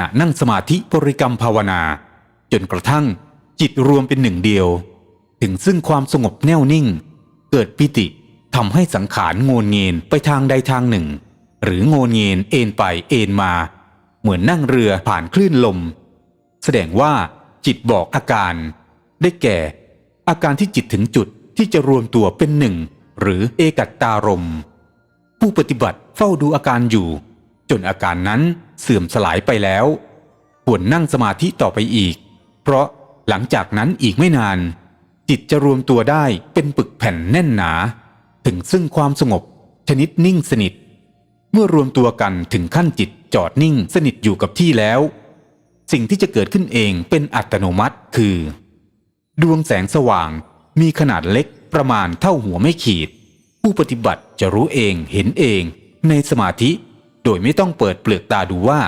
ณะนั่งสมาธิบริกรรมภาวนา จนกระทั่งจิตรวมเป็นหนึ่งเดียว ถึงซึ่งความสงบแน่วนิ่ง เกิดปิติทำให้สังขารโงนเงีนไปทางใดทางหนึ่ง หรือโงนเงีนเอ็นไปเอ็นมา เหมือนนั่งเรือผ่านคลื่นลม แสดงว่าจิตบอกอาการ ได้แก่ อาการที่จิตถึงจุดที่จะรวมตัวเป็นหนึ่ง หรือเอกัตตารม ผู้ปฏิบัติเฝ้าดูอาการอยู่ จนอาการนั้นเสื่อมสลายไปแล้ว ควรนั่งสมาธิต่อไปอีก เพราะหลังจากนั้นอีกไม่นาน จิตจะรวมตัวได้เป็นปึกแผ่นแน่นหนา ถึงซึ่งความสงบ ชนิดนิ่งสนิท เมื่อรวมตัวกันถึงขั้นจิตจอดนิ่งสนิทอยู่กับที่แล้ว สิ่งที่จะเกิดขึ้นเองเป็นอัตโนมัติคือ ดวงแสงสว่างมีขนาดเล็กประมาณเท่าหัวไม่ขีด ผู้ปฏิบัติจะรู้เองเห็นเองในสมาธิ โดยไม่ต้องเปิดเปลือกตาดูว่า